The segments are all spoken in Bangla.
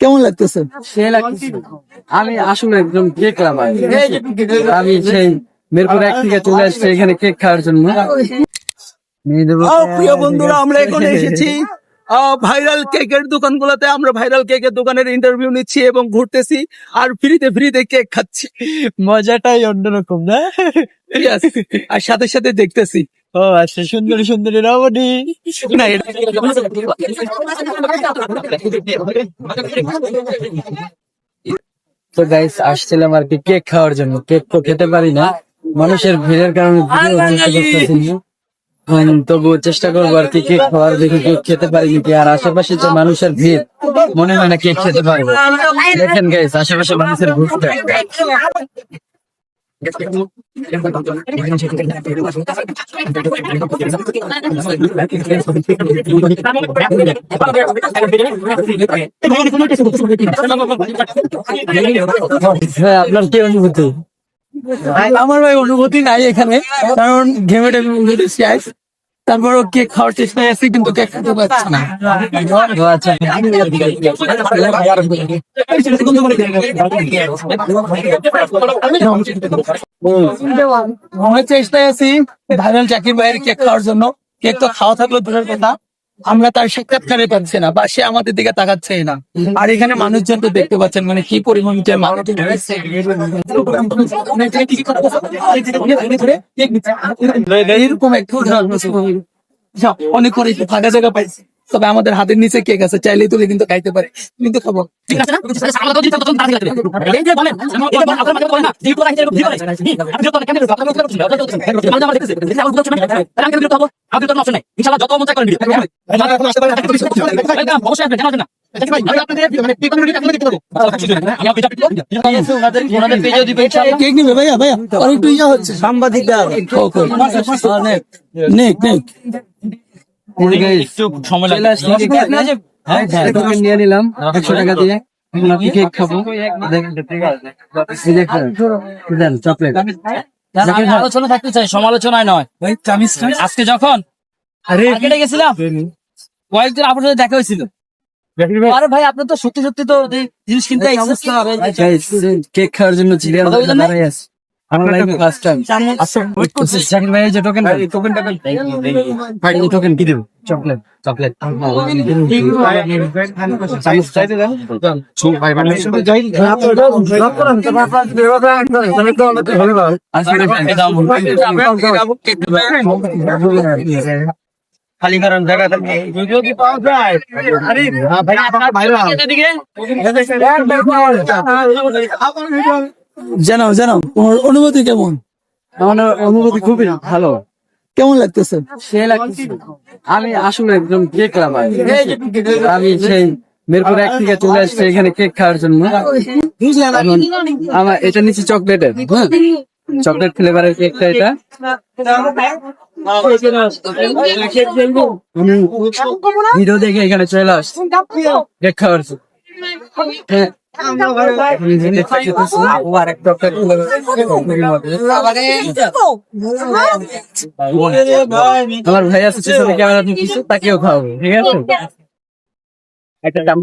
কেমন লাগতেছে? সে লাগতেছে। আমি আসলে একদম কেক লাভার আমি সেই মিরপুর এক থেকে চলে আসছি এখানে কেক খাওয়ার জন্য। প্রিয় বন্ধুরা আমরা এখন এসেছি ভাইরাল কেকের দোকানগুলোতে। আমরা ভাইরাল কেকের দোকানের ইন্টারভিউ নিচ্ছি এবং ঘুরতেছি আর ফ্রিতে ফ্রিতে কেক খাচ্ছি। মজাটাই অন্যরকম না? আর সাথে সাথে দেখতেছি। ও আচ্ছা সুন্দরী সুন্দরী রমণী। না তো গাইস আসছিলাম আর কি কেক খাওয়ার জন্য। কেক তো খেতে পারি না। মানুষের ভিড়ের কারণে তবুও চেষ্টা করব আর কি কেক খাওয়ার দেখি কেক খেতে পারি নাকি। আর আশেপাশে যে মানুষের ভিড় মনে হয় না কেক খেতে পারব। দেখেন গাইস আশেপাশে মানুষের ভিড়টা। আপনার কি অনুভূতি আমার ভাই অনুভূতি নাই এখানে কারণ ঘেমে টেমে আজ। তারপরও কেক খাওয়ার চেষ্টায় আছি কিন্তু কেক খেতে পারছি না। চেষ্টায় আছি ভাইরাল চাকরি ভাইয়ের কেক খাওয়ার জন্য। কেক তো খাওয়া থাকল দূরের কথা। আমরা তার সাক্ষাৎকারে পাচ্ছি না বা সে আমাদের দিকে তাকাচ্ছে না। আর এখানে মানুষজন তো দেখতে পাচ্ছেন মানে কি পরিমাণ যে মানুষ এরকম একটা উদাহরণ অনেক করে ফাঁকা জায়গা পাইছি। তবে আমাদের হাতের নিচে কেক আছে চাইলেই তুলে কিন্তু খাইতে পারে কিন্তু খাব কেক নিবে ভাইয়া ভাইয়া আর একটু হচ্ছে সাংবাদিকরা নেক নেক সময় নিয়ে নিলাম। একশো টাকা দিয়ে এখন আপনি কেক খাব। দেখেন এই দেখেন, দেন চকলেট আলোচনা থাকতে চাই সমালোচনায় নয়। আজকে যখন মার্কেটে গেছিলাম কয়েকজন আপনার সাথে দেখা হয়েছিল। আরে ভাই আপনি তো সত্যি সত্যি তো জিনিস কিনতে কেক খাওয়ার জন্য আমার লাইফে ফার্স্ট টাইম জাকির ভাই যে টোকেন টোকেন ভাই এই টোকেন কি দেব চকলেট চকলেট খালি কারণ জায়গা থাকে যদি পাওয়া যায় আরে ভাই আপনার ভাইরা জানাও জানাও তোমার অনুভূতি কেমন? আমার অনুভূতি খুবই ভালো। কেমন লাগতেছে? সে লাগতেছে। আমি আসলে একদম কেক লাভার আমি সেই মিরপুর এক থেকে চলে আসছি এখানে কেক খাওয়ার জন্য। আমার এটা নিচে চকলেটের চকলেট ফ্লেভারের কেকটা এটা। ভিডিও দেখে এখানে চলে আসছি। কেক খাওয়ার জন্য। আমার ভাই ক্যামেরা কিছু তাকেও খাওয়াবো ঠিক আছে একটা দাম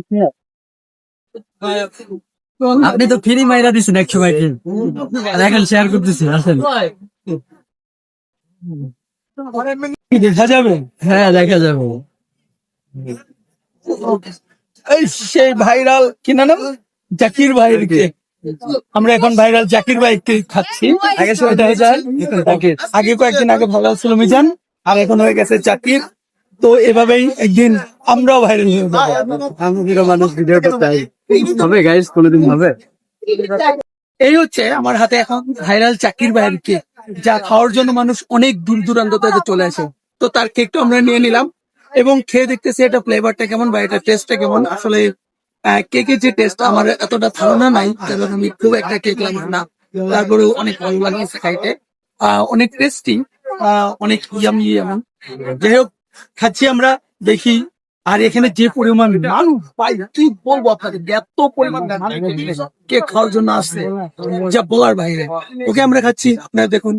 আপনি তো ফ্রি মাইরা দিচ্ছেন এক সময় এখন শেয়ার করতেছি আসেন দেখা যাবে হ্যাঁ দেখা যাবে এই সেই ভাইরাল কি নাম? জাকির ভাইয়ের কেক আমরা এখন ভাইরাল জাকির ভাই কেক খাচ্ছি আগে সেটা হয়ে যায় জাকির। আগে কয়েকদিন আগে ভাইরাল ছিল মিজান। আর এখন হয়ে গেছে জাকির। তো এভাবেই একদিন আমরাও ভাইরাল হয়ে যাব। মানুষ ভিডিও করতে হবে গাইস কোনোদিন হবে? এই হচ্ছে আমার হাতে এখন ভাইরাল চাকির ভাইয়ের কেক যা খাওয়ার জন্য মানুষ অনেক দূর দূরান্ত থেকে চলে আসে। তো তার কেকটা আমরা নিয়ে নিলাম। এবং খেয়ে দেখতেছি এটা ফ্লেভারটা কেমন বা এটা টেস্টটা কেমন। আসলে কেকের যে টেস্ট আমার এতটা ধারণা নাই কারণ আমি খুব একটা কেক লাগার না। তারপরেও অনেক ভালো লাগিয়েছে খাইতে। অনেক টেস্টি অনেক ইয়ামি এমন যাই হোক খাচ্ছি আমরা দেখি আর এখানে যে পরিমাণ মানুষ পাই কি বলব আপনাদের এত পরিমাণ কেক খাওয়ার জন্য আসছে যা বলার বাইরে। ওকে আমরা খাচ্ছি। আপনারা দেখুন